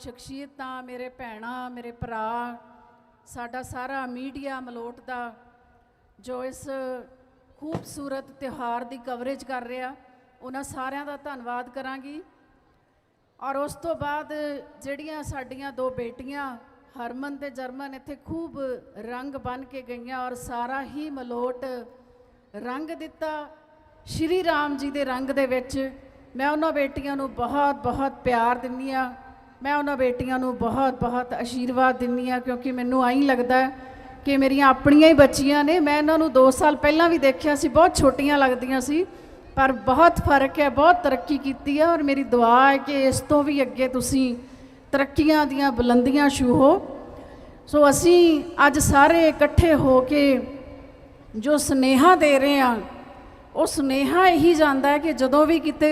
ਸ਼ਖਸੀਅਤਾਂ ਮੇਰੇ ਭੈਣਾਂ, ਮੇਰੇ ਭਰਾ, ਸਾਡਾ ਸਾਰਾ ਮੀਡੀਆ ਮਲੋਟ ਦਾ ਜੋ ਇਸ ਖੂਬਸੂਰਤ ਤਿਉਹਾਰ ਦੀ ਕਵਰੇਜ ਕਰ ਰਿਹਾ, ਉਹਨਾਂ ਸਾਰਿਆਂ ਦਾ ਧੰਨਵਾਦ ਕਰਾਂਗੀ। ਔਰ ਉਸ ਤੋਂ ਬਾਅਦ ਜਿਹੜੀਆਂ ਸਾਡੀਆਂ ਦੋ ਬੇਟੀਆਂ, ਹਰਮਨ ਤੇ ਜਰਮਨ, ਇੱਥੇ ਖੂਬ ਰੰਗ ਬਨ ਕੇ ਗਈਆਂ ਔਰ ਸਾਰਾ ਹੀ ਮਲੋਟ ਰੰਗ ਦਿੱਤਾ। ਸ਼੍ਰੀ ਰਾਮ ਜੀ ਦੇ ਰੰਗ ਦੇ ਵਿੱਚ ਮੈਂ ਉਹਨਾਂ ਬੇਟੀਆਂ ਨੂੰ ਬਹੁਤ ਬਹੁਤ ਪਿਆਰ ਦਿੰਦੀ ਆ ਮੈਂ ਉਹਨਾਂ ਬੇਟੀਆਂ ਨੂੰ ਬਹੁਤ ਬਹੁਤ ਆਸ਼ੀਰਵਾਦ ਦਿੰਦੀ ਆ ਕਿਉਂਕਿ ਮੈਨੂੰ ਆਈ ਲੱਗਦਾ ਕਿ ਮੇਰੀਆਂ ਆਪਣੀਆਂ ਹੀ ਬੱਚੀਆਂ ਨੇ। ਮੈਂ ਇਹਨਾਂ ਨੂੰ 2 ਸਾਲ ਪਹਿਲਾਂ ਵੀ ਦੇਖਿਆ ਸੀ, ਬਹੁਤ ਛੋਟੀਆਂ ਲੱਗਦੀਆਂ ਸੀ, ਪਰ ਬਹੁਤ ਫ਼ਰਕ ਹੈ, ਬਹੁਤ ਤਰੱਕੀ ਕੀਤੀ ਹੈ ਔਰ ਮੇਰੀ ਦੁਆ ਹੈ ਕਿ ਇਸ ਤੋਂ ਵੀ ਅੱਗੇ ਤੁਸੀਂ ਤਰੱਕੀਆਂ ਦੀਆਂ ਬੁਲੰਦੀਆਂ ਛੂਹੋ ਸੋ ਅਸੀਂ ਅੱਜ ਸਾਰੇ ਇਕੱਠੇ ਹੋ ਕੇ ਜੋ ਸਨੇਹਾ ਦੇ ਰਹੇ ਹਾਂ, ਉਹ ਸੁਨੇਹਾ ਇਹੀ ਜਾਂਦਾ ਹੈ ਕਿ ਜਦੋਂ ਵੀ ਕਿਤੇ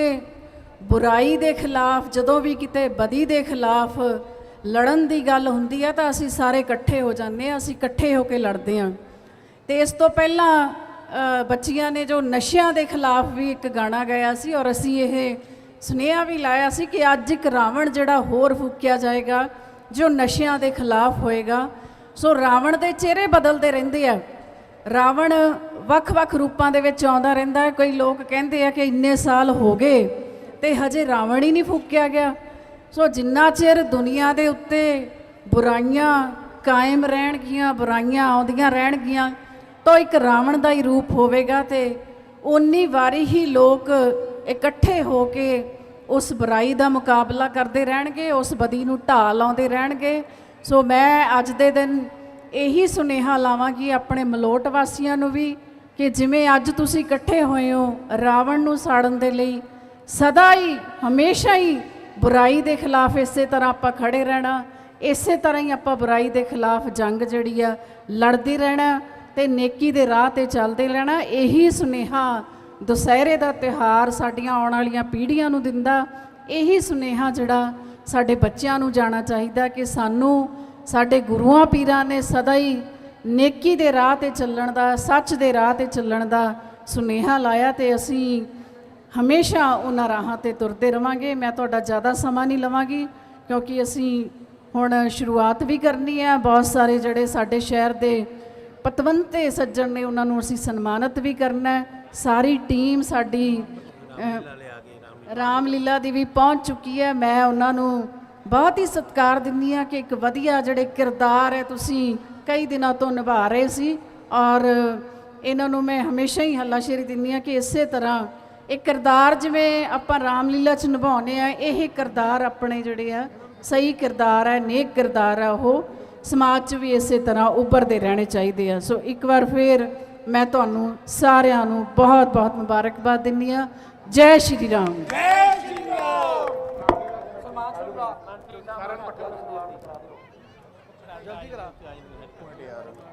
ਬੁਰਾਈ ਦੇ ਖਿਲਾਫ, ਜਦੋਂ ਵੀ ਕਿਤੇ ਬਦੀ ਦੇ ਖਿਲਾਫ ਲੜਨ ਦੀ ਗੱਲ ਹੁੰਦੀ ਹੈ ਤਾਂ ਅਸੀਂ ਸਾਰੇ ਇਕੱਠੇ ਹੋ ਜਾਂਦੇ ਹਾਂ, ਅਸੀਂ ਇਕੱਠੇ ਹੋ ਕੇ ਲੜਦੇ ਹਾਂ। ਤੇ ਇਸ ਤੋਂ ਪਹਿਲਾਂ ਬੱਚੀਆਂ ਨੇ ਜੋ ਨਸ਼ਿਆਂ ਦੇ ਖਿਲਾਫ ਵੀ ਇੱਕ ਗਾਣਾ ਗਾਇਆ ਸੀ ਔਰ ਅਸੀਂ ਇਹ ਸੁਨੇਹਾ ਵੀ ਲਾਇਆ ਸੀ ਕਿ ਅੱਜ ਇੱਕ ਰਾਵਣ ਜਿਹੜਾ ਹੋਰ ਫੂਕਿਆ ਜਾਏਗਾ, ਜੋ ਨਸ਼ਿਆਂ ਦੇ ਖਿਲਾਫ ਹੋਏਗਾ। ਸੋ ਰਾਵਣ ਦੇ ਚਿਹਰੇ ਬਦਲਦੇ ਰਹਿੰਦੇ ਆ। ਰਾਵਣ ਵੱਖ-ਵੱਖ ਰੂਪਾਂ ਦੇ ਵਿੱਚ ਆਉਂਦਾ ਰਹਿੰਦਾ ਹੈ। ਕੋਈ ਲੋਕ ਕਹਿੰਦੇ ਆ ਕਿ ਇੰਨੇ ਸਾਲ ਹੋ ਗਏ ਤੇ ਹਜੇ ਰਾਵਣ ਹੀ ਨਹੀਂ ਫੂਕਿਆ ਗਿਆ। ਸੋ ਜਿੰਨਾ ਚਿਰ ਦੁਨੀਆ ਦੇ ਉੱਤੇ ਬੁਰਾਈਆਂ ਕਾਇਮ ਰਹਿਣਗੀਆਂ, ਬੁਰਾਈਆਂ ਆਉਂਦੀਆਂ ਰਹਿਣਗੀਆਂ, ਤਾਂ ਇੱਕ ਰਾਵਣ ਦਾ ਹੀ ਰੂਪ ਹੋਵੇਗਾ ਤੇ ਉਨੀ ਵਾਰੀ ਹੀ ਲੋਕ ਇਕੱਠੇ ਹੋ ਕੇ ਉਸ ਬੁਰਾਈ ਦਾ ਮੁਕਾਬਲਾ ਕਰਦੇ ਰਹਿਣਗੇ, ਉਸ ਬਦੀ ਨੂੰ ਢਾਹ ਲਾਉਂਦੇ ਰਹਿਣਗੇ। ਸੋ ਮੈਂ ਅੱਜ ਦੇ ਦਿਨ ਇਹੀ ਸੁਨੇਹਾ ਲਾਵਾਂਗੀ ਆਪਣੇ ਮਲੋਟ ਵਾਸੀਆਂ ਨੂੰ ਵੀ ਕਿ ਜਿਵੇਂ ਅੱਜ ਤੁਸੀਂ ਇਕੱਠੇ ਹੋਏ ਹੋ ਰਾਵਣ ਨੂੰ ਸਾੜਨ ਦੇ ਲਈ ਸਦਾ ਹੀ ਹਮੇਸ਼ਾ ਹੀ ਬੁਰਾਈ ਦੇ ਖਿਲਾਫ ਇਸੇ ਤਰ੍ਹਾਂ ਆਪਾਂ ਖੜੇ ਰਹਿਣਾ, ਇਸੇ ਤਰ੍ਹਾਂ ਹੀ ਆਪਾਂ ਬੁਰਾਈ ਦੇ ਖਿਲਾਫ ਜੰਗ ਜਿਹੜੀ ਆ ਲੜਦੇ ਰਹਿਣਾ ਤੇ ਨੇਕੀ ਦੇ ਰਾਹ ਤੇ ਚੱਲਦੇ ਰਹਿਣਾ, ਇਹੀ ਸੁਨੇਹਾ ਦੁਸਹਿਰੇ ਦਾ ਤਿਉਹਾਰ ਸਾਡੀਆਂ ਆਉਣ ਵਾਲੀਆਂ ਪੀੜ੍ਹੀਆਂ ਨੂੰ ਦਿੰਦਾ, ਇਹੀ ਸੁਨੇਹਾ ਜਿਹੜਾ ਸਾਡੇ ਬੱਚਿਆਂ ਨੂੰ ਜਾਣਾ ਚਾਹੀਦਾ ਕਿ ਸਾਨੂੰ ਸਾਡੇ ਗੁਰੂਆਂ ਪੀਰਾਂ ਨੇ ਸਦਾ ਹੀ ਨੇਕੀ ਦੇ ਰਾਹ ਤੇ ਚੱਲਣ ਦਾ, ਸੱਚ ਦੇ ਰਾਹ ਤੇ ਚੱਲਣ ਦਾ ਸੁਨੇਹਾ ਲਾਇਆ ਤੇ ਅਸੀਂ ਹਮੇਸ਼ਾ ਉਹਨਾਂ ਰਾਹਾਂ ਤੇ ਤੁਰਦੇ ਰਵਾਂਗੇ। ਮੈਂ ਤੁਹਾਡਾ ਜ਼ਿਆਦਾ ਸਮਾਂ ਨਹੀਂ ਲਵਾਂਗੀ, ਕਿਉਂਕਿ ਅਸੀਂ ਹੁਣ ਸ਼ੁਰੂਆਤ ਵੀ ਕਰਨੀ ਹੈ। ਬਹੁਤ ਸਾਰੇ ਜਿਹੜੇ ਸਾਡੇ ਸ਼ਹਿਰ ਦੇ ਪਤਵੰਤੇ ਸੱਜਣ ਨੇ, ਉਹਨਾਂ ਨੂੰ ਅਸੀਂ ਸਨਮਾਨਿਤ ਵੀ ਕਰਨਾ ਹੈ। ਸਾਰੀ ਟੀਮ ਸਾਡੀ ਰਾਮਲੀਲਾ ਦੀ ਵੀ ਪਹੁੰਚ ਚੁੱਕੀ ਹੈ। ਮੈਂ ਉਹਨਾਂ ਨੂੰ ਬਹੁਤ ਹੀ ਸਤਿਕਾਰ ਦਿੰਦੀ ਹਾਂ ਕਿ ਇੱਕ ਵਧੀਆ ਜਿਹੜੇ ਕਿਰਦਾਰ ਹੈ ਤੁਸੀਂ ਕਈ ਦਿਨਾਂ ਤੋਂ ਨਿਭਾ ਰਹੇ ਸੀ। ਔਰ ਇਹਨਾਂ ਨੂੰ ਮੈਂ ਹਮੇਸ਼ਾ ਹੀ ਹੱਲਾਸ਼ੇਰੀ ਦਿੰਦੀ ਹਾਂ ਕਿ ਇਸੇ ਤਰ੍ਹਾਂ ਇਹ ਕਿਰਦਾਰ ਜਿਵੇਂ ਆਪਾਂ ਰਾਮਲੀਲਾ 'ਚ ਨਿਭਾਉਂਦੇ ਆ, ਇਹ ਕਿਰਦਾਰ ਆਪਣੇ ਜਿਹੜੇ ਆ, ਸਹੀ ਕਿਰਦਾਰ ਹੈ ਨੇਕ ਕਿਰਦਾਰ ਹੈ ਉਹ ਸਮਾਜ 'ਚ ਵੀ ਇਸੇ ਤਰ੍ਹਾਂ ਉੱਭਰਦੇ ਰਹਿਣੇ ਚਾਹੀਦੇ ਆ। ਸੋ ਇੱਕ ਵਾਰ ਫੇਰ ਮੈਂ ਤੁਹਾਨੂੰ ਸਾਰਿਆਂ ਨੂੰ ਬਹੁਤ ਬਹੁਤ ਮੁਬਾਰਕਬਾਦ ਦਿੰਦੀ ਆ ਜੈ ਸ਼੍ਰੀ ਰਾਮ।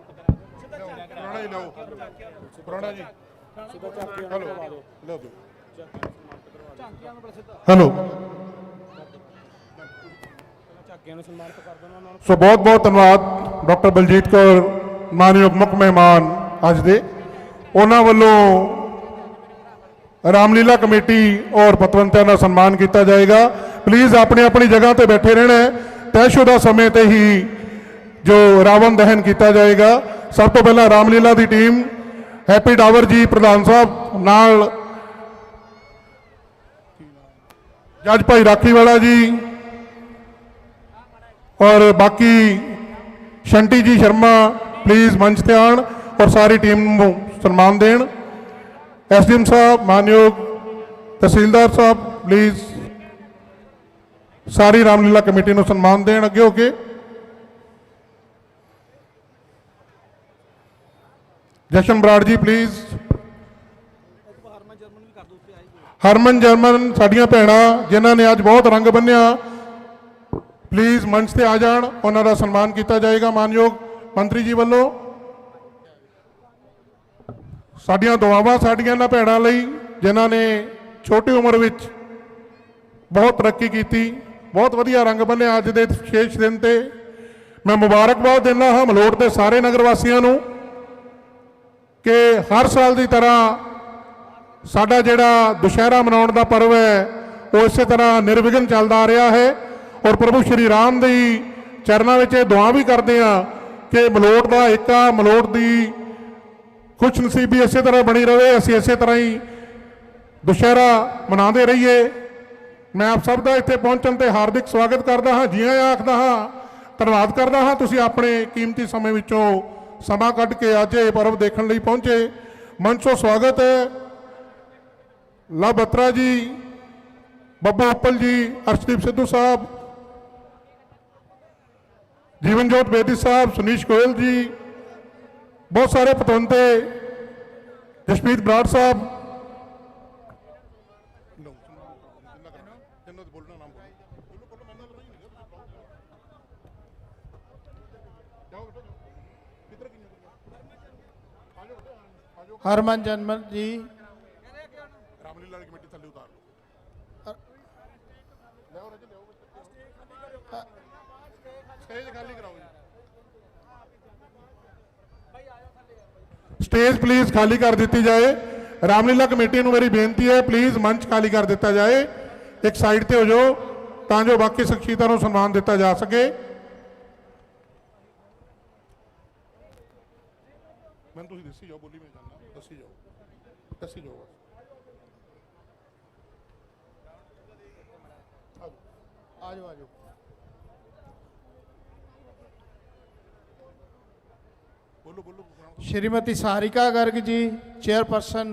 ਪੁਰਾਣਾ ਜੀ ਲਓ ਪੁਰਾਣਾ ਜੀ। ਹਲੋ। ਦਿਓ। ਸੋ ਬਹੁਤ ਬਹੁਤ ਧੰਨਵਾਦ ਡਾਕਟਰ ਬਲਜੀਤ ਕੌਰ ਮਾਨਯੋਗ ਮੁੱਖ ਮਹਿਮਾਨ ਅੱਜ ਦੇ। ਉਹਨਾਂ ਵੱਲੋਂ ਰਾਮਲੀਲਾ ਕਮੇਟੀ ਔਰ ਪਤਵੰਤਿਆਂ ਦਾ ਸਨਮਾਨ ਕੀਤਾ ਜਾਏਗਾ। ਪਲੀਜ਼ ਆਪਣੀ ਆਪਣੀ ਜਗ੍ਹਾ ਤੇ ਬੈਠੇ ਰਹਿਣਾ ਹੈ। ਤੈਅਸ਼ੁਦਾ ਸਮੇਂ ਤੇ ਹੀ ਜੋ ਰਾਵਣ ਦਹਨ ਕੀਤਾ ਜਾਏਗਾ। ਸਭ ਤੋਂ ਪਹਿਲਾਂ ਰਾਮਲੀਲਾ ਦੀ ਟੀਮ ਹੈਪੀ ਡਾਵਰ ਜੀ, ਪ੍ਰਧਾਨ ਸਾਹਿਬ ਨਾਲ ਜੱਜ ਭਾਈ ਰਾਖੀਵਾਲਾ ਜੀ ਔਰ ਬਾਕੀ ਸ਼ੰਟੀ ਜੀ ਸ਼ਰਮਾ ਪਲੀਜ਼ ਮੰਚ ਤੇ ਆਉਣ ਔਰ ਸਾਰੀ ਟੀਮ ਨੂੰ ਸਨਮਾਨ ਦੇਣ। ਐਸਡੀਐਮ ਸਾਹਿਬ, ਮਾਨਯੋਗ ਤਹਿਸੀਲਦਾਰ ਸਾਹਿਬ ਪਲੀਜ਼ ਸਾਰੀ ਰਾਮਲੀਲਾ ਕਮੇਟੀ ਨੂੰ ਸਨਮਾਨ ਦੇਣ ਅੱਗੇ ਹੋ ਕੇ। ਜਸ਼ਨ Brar ji please Harman German, ਸਾਡੀਆਂ ਭੈਣਾਂ, ਜਿਨ੍ਹਾਂ ਨੇ ਅੱਜ ਬਹੁਤ ਰੰਗ ਬੰਨਿਆ। ਪਲੀਜ਼ ਮੰਚ ਤੇ ਆ ਜਾਣ। ਉਹਨਾਂ ਦਾ ਸਨਮਾਨ ਕੀਤਾ ਜਾਏਗਾ ਮਾਨਯੋਗ ਮੰਤਰੀ ਜੀ ਵੱਲੋਂ। ਸਾਡੀਆਂ ਦੁਆਵਾਂ ਸਾਡੀਆਂ ਇਹਨਾਂ ਭੈਣਾਂ ਲਈ, ਜਿਨ੍ਹਾਂ ਨੇ ਛੋਟੀ ਉਮਰ ਵਿੱਚ ਬਹੁਤ ਤਰੱਕੀ ਕੀਤੀ, ਬਹੁਤ ਵਧੀਆ ਰੰਗ ਬੰਨਿਆ ਅੱਜ ਦੇ ਵਿਸ਼ੇਸ਼ ਦਿਨ ਤੇ। ਮੈਂ ਮੁਬਾਰਕਬਾਦ ਦਿੰਦਾ ਹਾਂ ਮਲੋਟ ਦੇ ਸਾਰੇ ਨਗਰ ਵਾਸੀਆਂ ਨੂੰ। ਕਿ ਹਰ ਸਾਲ ਦੀ ਤਰ੍ਹਾਂ ਸਾਡਾ ਜਿਹੜਾ ਦੁਸ਼ਹਿਰਾ ਮਨਾਉਣ ਦਾ ਪਰਵ ਹੈ, ਉਹ ਇਸੇ ਤਰ੍ਹਾਂ ਨਿਰਵਿਘਨ ਚੱਲਦਾ ਆ ਰਿਹਾ ਹੈ ਔਰ ਪ੍ਰਭੂ ਸ਼੍ਰੀ ਰਾਮ ਦੀ ਚਰਨਾਂ ਵਿੱਚ ਇਹ ਦੁਆ ਵੀ ਕਰਦੇ ਆ ਕਿ ਮਲੋਟ ਦਾ ਏਕਾ ਮਲੋਟ ਦੀ ਖੁਸ਼ ਨਸੀਬੀ ਇਸੇ ਤਰ੍ਹਾਂ ਬਣੀ ਰਹੇ, ਅਸੀਂ ਇਸੇ ਤਰ੍ਹਾਂ ਹੀ ਦੁਸ਼ਹਿਰਾ ਮਨਾਉਂਦੇ ਰਹੀਏ। ਮੈਂ ਆਪ ਸਭ ਦਾ ਇੱਥੇ ਪਹੁੰਚਣ ਤੇ ਹਾਰਦਿਕ ਸਵਾਗਤ ਕਰਦਾ ਹਾਂ ਜੀ ਆਇਆਂ ਆਖਦਾ ਹਾਂ, ਧੰਨਵਾਦ ਕਰਦਾ ਹਾਂ ਤੁਸੀਂ ਆਪਣੇ ਕੀਮਤੀ ਸਮੇਂ ਵਿੱਚੋਂ ਸਮਾਂ ਕੱਢ ਕੇ ਅੱਜ ਇਹ ਪਰਵ ਦੇਖਣ ਲਈ ਪਹੁੰਚੇ ਮੰਚੋ ਸਵਾਗਤ ਹੈ ਲਵ ਬਤਰਾ ਜੀ ਬੱਬੂ ਉੱਪਲ ਜੀ ਅਰਸ਼ਦੀਪ ਸਿੱਧੂ ਸਾਹਿਬ ਜੀਵਨਜੋਤ ਬੇਦੀ ਸਾਹਿਬ ਸੁਨੀਸ਼ ਗੋਇਲ ਜੀ ਬਹੁਤ ਸਾਰੇ ਪਤਵੰਤੇ ਜਸਪੀਤ ਬਰਾੜ ਸਾਹਿਬ ਹਰਮਨ ਜਨਮਨ ਜੀ। ਰਾਮਲੀਲਾ ਦੀ ਕਮੇਟੀ ਥੱਲੇ ਉਤਾਰ ਲਓ। ਲਿਆਓ ਰਾਜੇ ਲਿਆਓ। ਸਟੇਜ ਖਾਲੀ ਕਰਾਓ ਜੀ। ਸਟੇਜ ਪਲੀਜ਼ ਖਾਲੀ ਕਰ ਦਿੱਤੀ ਜਾਏ। ਰਾਮਲੀਲਾ ਕਮੇਟੀ ਨੂੰ ਮੇਰੀ ਬੇਨਤੀ ਹੈ ਪਲੀਜ਼ ਮੰਚ ਖਾਲੀ ਕਰ ਦਿੱਤਾ ਜਾਏ। ਇੱਕ ਸਾਈਡ ਤੇ ਹੋ ਜਾਓ ਤਾਂ ਜੋ ਬਾਕੀ ਸ਼ਖਸੀਅਤਾਂ ਨੂੰ ਸਨਮਾਨ ਦਿੱਤਾ ਜਾ ਸਕੇ। ਮੈਨੂੰ ਤੁਸੀਂ ਦੱਸੀ ਜਾਓ ਬੋਲੀ ਮੈਂ ਜਾਣਾ ਦੱਸੀ ਜਾਓ ਦੱਸੀ ਜਾਓ ਬਸ ਆ ਜਾਓ ਆ ਜਾਓ ਬੋਲੋ ਬੋਲੋ Shrimati Sarika Garg ji chairperson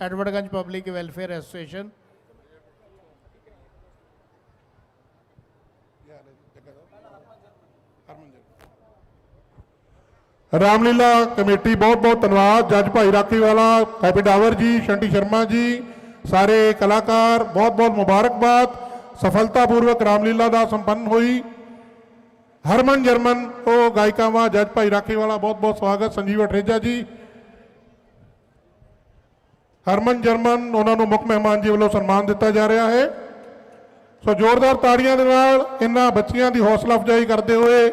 Edwardganj public welfare association Ramlila committee, ਬਹੁਤ ਬਹੁਤ ਧੰਨਵਾਦ। ਜੱਜ ਭਾਈ ਰਾਖੀ ਵਾਲਾ ਹੈਪੀ ਡਾਵਰ ਜੀ, ਸ਼ੰਟੀ ਸ਼ਰਮਾ ਜੀ, ਸਾਰੇ ਕਲਾਕਾਰ, ਬਹੁਤ ਬਹੁਤ ਮੁਬਾਰਕਬਾਦ। ਸਫਲਤਾਪੂਰਵਕ ਰਾਮਲੀਲਾ ਦਾ ਸੰਪੰਨ ਹੋਈ। ਹਰਮਨ ਜਰਮਨ, ਉਹ ਗਾਇਕਾਵਾਂ ਜੱਜ ਭਾਈ ਰਾਖੀ ਵਾਲਾ ਬਹੁਤ ਬਹੁਤ ਸਵਾਗਤ। ਸੰਜੀਵ ਅਠਰੇਜਾ ਜੀ। ਹਰਮਨ ਜਰਮਨ, ਉਹਨਾਂ ਨੂੰ ਮੁੱਖ ਮਹਿਮਾਨ ਜੀ ਵੱਲੋਂ ਸਨਮਾਨ ਦਿੱਤਾ ਜਾ ਰਿਹਾ ਹੈ। ਸੋ ਜ਼ੋਰਦਾਰ ਤਾੜੀਆਂ ਦੇ ਨਾਲ ਇਹਨਾਂ ਬੱਚੀਆਂ ਦੀ ਹੌਸਲਾ ਅਫਜ਼ਾਈ ਕਰਦੇ ਹੋਏ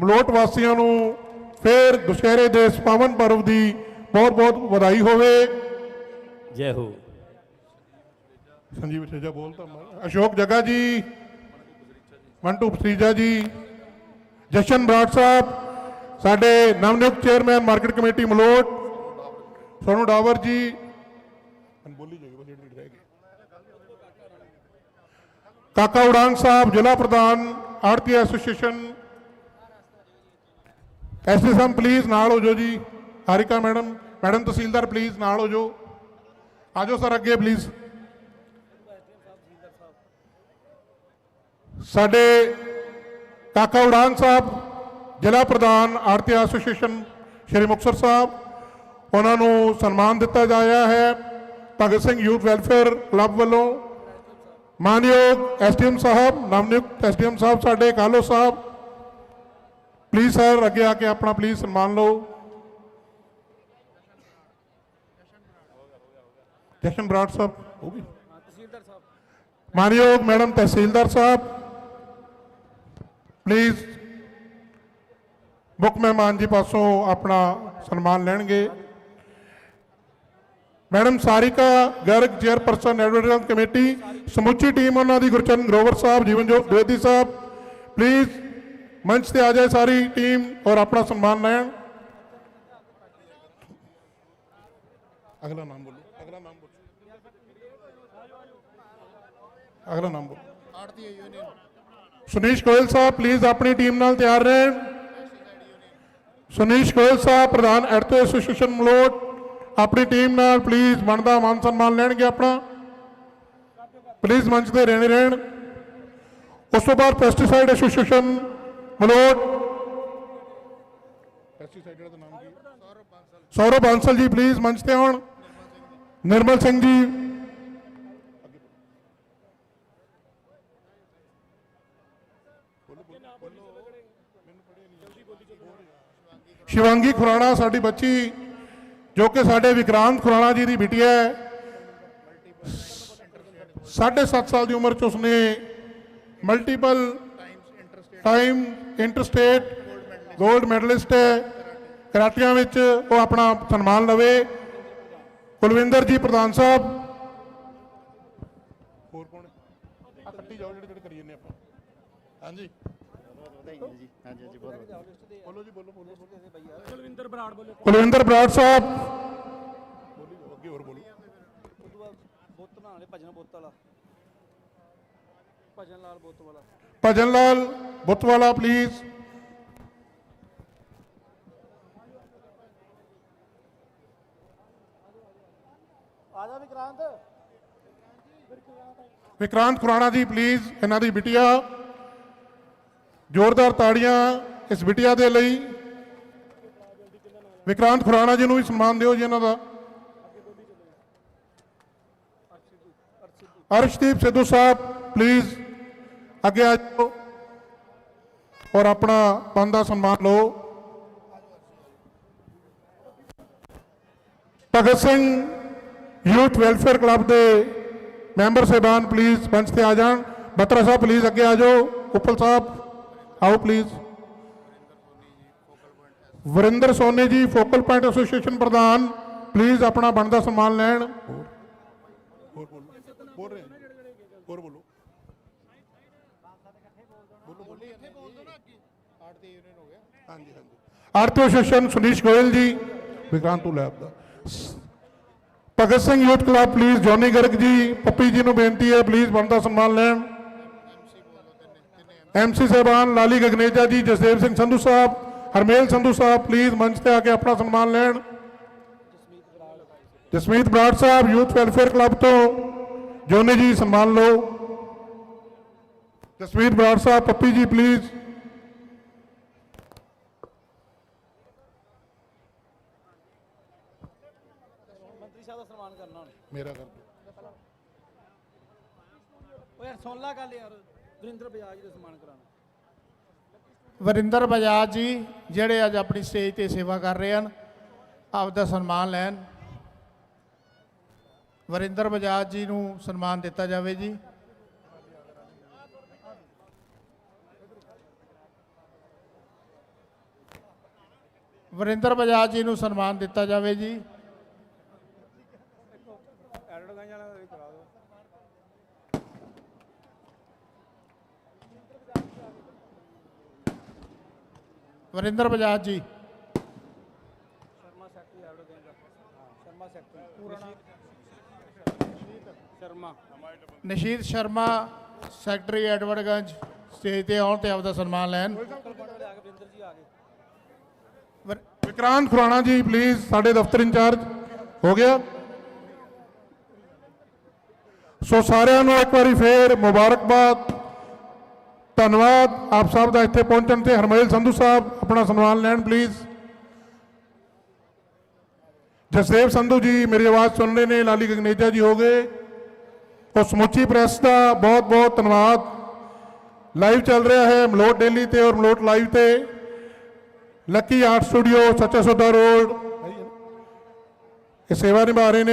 ਮਲੋਟ ਵਾਸੀਆਂ ਨੂੰ ਫਿਰ ਦੁਸ਼ਹਿਰੇ ਦੇ ਇਸ ਪਾਵਨ ਪਰਵ ਦੀ ਬਹੁਤ ਬਹੁਤ ਵਧਾਈ ਹੋਵੇ। ਜੈ ਹੋ। ਸੰਜੀਵ ਠੇਜਾ ਬੋਲਤਾ ਅਸ਼ੋਕ ਜਗਾ ਜੀ ਮੰਟੂ ਪਸਰੀਜਾ ਜੀ ਜਸ਼ਨ ਬਰਾੜ ਸਾਹਿਬ ਸਾਡੇ ਨਵਨਿਯੁਕਤ chairman market committee Malot Sonu Dawar ji. ਬੋਲੀ ਜਾਈਏ ਬਸ ਜਿਹੜੀ ਰਹਿ ਗਈ। ਕਾਕਾ ਉਡਾਂਗ ਸਾਹਿਬ ਜ਼ਿਲ੍ਹਾ ਪ੍ਰਧਾਨ ਆੜਤੀ ਐਸੋਸੀਏਸ਼ਨ ਐਸਪੀ ਸਾਹਿਬ ਪਲੀਜ਼ ਨਾਲ ਹੋ ਜਾਓ ਜੀ। ਹਾਰਿਕਾ ਮੈਡਮ ਮੈਡਮ ਤਹਿਸੀਲਦਾਰ ਪਲੀਜ਼ ਨਾਲ ਹੋ ਜਾਓ। ਆ ਜਾਓ ਸਰ ਅੱਗੇ ਪਲੀਜ਼ ਸਾਡੇ ਕਾਕਾ ਉਡਾਨ ਸਾਹਿਬ, ਜ਼ਿਲ੍ਹਾ ਪ੍ਰਧਾਨ ਆੜਤੀ ਐਸੋਸੀਏਸ਼ਨ ਸ਼੍ਰੀ ਮੁਕਤਸਰ ਸਾਹਿਬ, ਉਹਨਾਂ ਨੂੰ ਸਨਮਾਨ ਦਿੱਤਾ ਜਾਇਆ ਹੈ Bhagat Singh youth welfare club ਵੱਲੋਂ। ਮਾਨਯੋਗ ਐਸਡੀਐਮ ਸਾਹਿਬ, ਨਵਨਿਯੁਕਤ ਐਸਡੀਐਮ ਸਾਹਿਬ ਸਾਡੇ, ਕਾਲੋ ਸਾਹਿਬ ਪਲੀਜ਼ ਸਰ ਅੱਗੇ ਆ ਕੇ ਆਪਣਾ ਪਲੀਜ਼ ਸਨਮਾਨ ਲਓ। ਜਸ਼ਨ ਬਰਾੜ ਸਾਹਿਬ ਹੋ ਗਈ ਤਹਿਸੀਲਦਾਰ ਸਾਹਿਬ ਮਾਨਯੋਗ ਮੈਡਮ ਤਹਿਸੀਲਦਾਰ ਸਾਹਿਬ ਪਲੀਜ਼ ਮੁੱਖ ਮਹਿਮਾਨ ਜੀ ਪਾਸੋਂ ਆਪਣਾ ਸਨਮਾਨ ਲੈਣਗੇ। Madam Sarika Garg chairperson advertising committee, ਸਮੁੱਚੀ ਟੀਮ ਉਹਨਾਂ ਦੀ, ਗੁਰਚਰਨ ਗਰੋਵਰ ਸਾਹਿਬ ਜੀਵਨਜੋਤ ਬੇਦੀ ਸਾਹਿਬ ਪਲੀਜ਼ ਮੰਚ ਤੇ ਆ ਜਾਏ ਸਾਰੀ ਟੀਮ ਔਰ ਆਪਣਾ ਸਨਮਾਨ ਲੈਣ ਅਗਲਾ ਨਾਮ ਬੋਲੋ ਅਗਲਾ ਨਾਮ ਬੋਲੋ ਅਗਲਾ ਨਾਮ ਬੋਲੋ ਆੜਤੀ union Sunish Goyal Sahib please ਆਪਣੀ ਟੀਮ ਨਾਲ ਤਿਆਰ ਰਹਿਣ ਸੁਨੀਸ਼ ਗੋਇਲ ਸਾਹਿਬ ਪ੍ਰਧਾਨ ਐਡਤੋ ਐਸੋਸੀਏਸ਼ਨ ਮਲੋਟ ਆਪਣੀ ਟੀਮ ਨਾਲ ਪਲੀਜ਼ ਬਣਦਾ ਮਾਨ ਸਨਮਾਨ ਲੈਣਗੇ ਆਪਣਾ ਪਲੀਜ਼ ਮੰਚ ਤੇ ਰਹਿਣੇ ਰਹਿਣ ਉਸ ਤੋਂ ਬਾਅਦ ਪੈਸਟੀਸਾਈਡ ਐਸੋਸੀਏਸ਼ਨ ਮਲੋਟ ਪੈਸਟੀਸਾਈਡ ਦਾ ਨਾਮ ਕੀ ਸੌਰਵ ਬਾਂਸਲ ਜੀ ਪਲੀਜ਼ ਮੰਚ ਤੇ ਆਉਣ। ਨਿਰਮਲ ਸਿੰਘ ਜੀ। ਸ਼ਿਵਾਂਗੀ ਖੁਰਾਣਾ, ਸਾਡੀ ਬੱਚੀ, ਜੋ ਕਿ ਸਾਡੇ ਵਿਕਰਾਂਤ ਖੁਰਾਣਾ ਜੀ ਦੀ ਬਿਟੀਆ ਹੈ। 7.5 ਸਾਲ ਦੀ ਉਮਰ ਚ ਉਸਨੇ ਮਲਟੀਪਲ ਟਾਈਮ ਇੰਟਰਸਟੇਟ 골ਡ ਮੈਡਲਿਸਟ ਹੈ। ਕਰਾਟੀਆਂ ਵਿੱਚ ਉਹ ਆਪਣਾ ਸਨਮਾਨ ਲਵੇ। ਕੁਲਵਿੰਦਰ ਜੀ ਪ੍ਰਧਾਨ ਸਾਹਿਬ। ਹੋਰ ਕੌਣ? ਆ ਕੱਟੀ ਜਾਓ ਜਿਹੜੇ ਜਿਹੜੇ ਕਰੀ ਜੰਨੇ ਆਪਾਂ। ਹਾਂਜੀ। ਵਧਾਈਆਂ ਜੀ ਹਾਂਜੀ ਹਾਂਜੀ ਬਹੁਤ ਵਧੀਆ ਬੋਲੋ। ਜੀ ਬੋਲੋ ਬੋਲੋ। ਕੁਲਵਿੰਦਰ ਬਰਾੜ ਸਾਹਿਬ। ਬੋਲੀ ਅੱਗੇ ਹੋਰ ਬੋਲੋ। ਬੁੱਤ ਬਣਾ ਲੈ ਭਜਨ ਬੁੱਤ ਵਾਲਾ। ਭਜਨ ਲਾਲ ਬੁੱਤ ਵਾਲਾ ਭਜਨ ਲਾਲ ਬੁੱਤਵਾਲਾ ਪਲੀਜ਼ ਵਿਕਰਾਂਤ। ਵਿਕਰਾਂਤ ਖੁਰਾਣਾ ਜੀ ਪਲੀਜ਼ ਇਹਨਾਂ ਦੀ ਬਿਟਿਆ। ਜ਼ੋਰਦਾਰ ਤਾੜੀਆਂ ਇਸ ਬਿਟਿਆ ਦੇ ਲਈ। ਵਿਕਰਾਂਤ ਖੁਰਾਣਾ ਜੀ ਨੂੰ ਵੀ ਸਨਮਾਨ ਦਿਓ ਜੀ ਇਹਨਾਂ ਦਾ। ਅਰਸ਼ਦੀਪ। ਸਿੱਧੂ ਸਾਹਿਬ ਪਲੀਜ਼ ਅੱਗੇ ਆ ਜਾਓ ਔਰ ਆਪਣਾ ਪਨ ਸਨਮਾਨ ਲਓ। Bhagat Singh youth welfare club ਦੇ ਮੈਂਬਰ ਸਾਹਿਬਾਨ ਪਲੀਜ਼ ਮੰਚ ਤੇ ਆ ਜਾਣ। ਬਤਰਾ ਸਾਹਿਬ ਪਲੀਜ਼ ਅੱਗੇ ਆ ਜਾਓ। ਉਪਲ ਸਾਹਿਬ, ਆਓ please Varinder Soni ji focal point association ਪ੍ਰਧਾਨ ਪਲੀਜ਼ ਆਪਣਾ ਬਣਦਾ ਸਨਮਾਨ ਲੈਣ। ਹੋਰ ਬੋਲੋ ਬੋਲ ਰਹੇ ਹੋਰ ਬੋਲੋ ਹਾਂਜੀ ਹਾਂਜੀ ਆਰਤੀ ਐਸੋਸੀਏਸ਼ਨ ਸੁਨੀਸ਼ ਗੋਇਲ ਜੀ, ਵਿਕਰਾਂਤ ਤੋਂ ਲੈਬ ਦਾ। Bhagat Singh youth club please Jony Garg ji, Pappi ji ਨੂੰ ਬੇਨਤੀ ਹੈ ਪਲੀਜ਼ ਬਣਦਾ ਸਨਮਾਨ ਲੈਣ। ਐਮਸੀ ਸਾਹਿਬਾਨ ਲਾਲੀ ਗਗਨੇਜਾ ਜੀ, ਜਸਦੇਵ ਸਿੰਘ ਸੰਧੂ ਸਾਹਿਬ, ਹਰਮੇਲ ਸੰਧੂ ਸਾਹਿਬ ਪਲੀਜ਼ ਮੰਚ ਤੇ ਆ ਕੇ ਆਪਣਾ ਸਨਮਾਨ ਲੈਣ। ਜਸਮੀਤ ਬਰਾੜ ਸਾਹਿਬ, ਯੂਥ ਵੈਲਫੇਅਰ ਕਲੱਬ ਤੋਂ, ਜੋਨੀ ਜੀ, ਸਨਮਾਨ ਲਓ। ਜਸਮੀਤ ਬਰਾੜ ਸਾਹਿਬ, ਪੱਪੀ ਜੀ ਪਲੀਜ਼ ਮੰਤਰੀ ਸਾਹਿਬ ਦਾ ਸਨਮਾਨ ਕਰਨਾ ਹੁਣ ਮੇਰਾ ਕਰ ਦਿਓ। ਓ ਯਾਰ ਸੁਣ ਲਾ ਗੱਲ ਯਾਰ ਗੁਰਿੰਦਰ ਬਜਾਜ ਦਾ ਸਨਮਾਨ ਕਰਾਣਾ ਵਰਿੰਦਰ ਬਜਾਜ ਜੀ ਜਿਹੜੇ ਅੱਜ ਆਪਣੀ ਸਟੇਜ ਤੇ ਸੇਵਾ ਕਰ ਰਹੇ ਹਨ ਆਪ ਦਾ ਸਨਮਾਨ ਲੈਣ। ਵਰਿੰਦਰ ਬਜਾਜ ਜੀ ਨੂੰ ਸਨਮਾਨ ਦਿੱਤਾ ਜਾਵੇ ਜੀ। ਵਰਿੰਦਰ ਬਜਾਜ ਜੀ ਨੂੰ ਸਨਮਾਨ ਦਿੱਤਾ ਜਾਵੇ ਜੀ ਐਡਵਰਟਾਈਜ਼ ਵਾਲਾ ਵੀ ਕਰਾ ਦਿਓ ਵਰਿੰਦਰ ਬਜਾਜ ਜੀ ਸ਼ਰਮਾ ਸੈਕਟਰੀ ਐਡਵਰਟਾਈਜ਼ ਦਾ ਸ਼ਰਮਾ ਸੈਕਟਰੀ ਪੂਰਾ ਨਾਮ ਸ਼ਰਮਾ ਨਸ਼ੀਦ ਸ਼ਰਮਾ ਸੈਕਟਰੀ ਐਡਵਰਡਗੰਜ ਸਟੇਜ ਤੇ ਆਉਣ ਤੇ ਆਪ ਦਾ ਸਨਮਾਨ ਲੈਣ ਵਾਲੇ ਆ ਕੇ ਵਰਿੰਦਰ ਜੀ ਆ ਗਏ ਵਰ- ਵਿਕਰਾਂਤ ਖੁਰਾਣਾ ਜੀ ਪਲੀਜ਼ ਸਾਡੇ ਦਫ਼ਤਰ ਇੰਚਾਰਜ ਹੋ ਗਿਆ ਸੋ ਸਾਰਿਆਂ ਨੂੰ ਇੱਕ ਵਾਰੀ ਫੇਰ ਮੁਬਾਰਕਬਾਦ ਧੰਨਵਾਦ ਆਪ ਸਭ ਦਾ ਇੱਥੇ ਪਹੁੰਚਣ ਤੇ ਹਰਮੇਲ ਸੰਧੂ ਸਾਹਿਬ ਆਪਣਾ ਸਨਮਾਨ ਲੈਣ ਪਲੀਜ਼ ਜਸਦੇਵ ਸੰਧੂ ਜੀ ਮੇਰੀ ਆਵਾਜ਼ ਸੁਣ ਰਹੇ ਨੇ ਲਾਲੀ ਗਗਨੇਜਾ ਜੀ ਹੋ ਗਏ ਉਹ ਸਮੁੱਚੀ ਪ੍ਰੈਸ ਦਾ ਬਹੁਤ ਬਹੁਤ ਧੰਨਵਾਦ ਲਾਈਵ ਚੱਲ ਰਿਹਾ ਹੈ ਮਲੋਟ ਡੇਲੀ ਤੇ ਔਰ ਮਲੋਟ ਲਾਈਵ ਤੇ lucky art studio Sacha Sauda road ਇਹ ਸੇਵਾ ਨਿਭਾ ਰਹੇ ਨੇ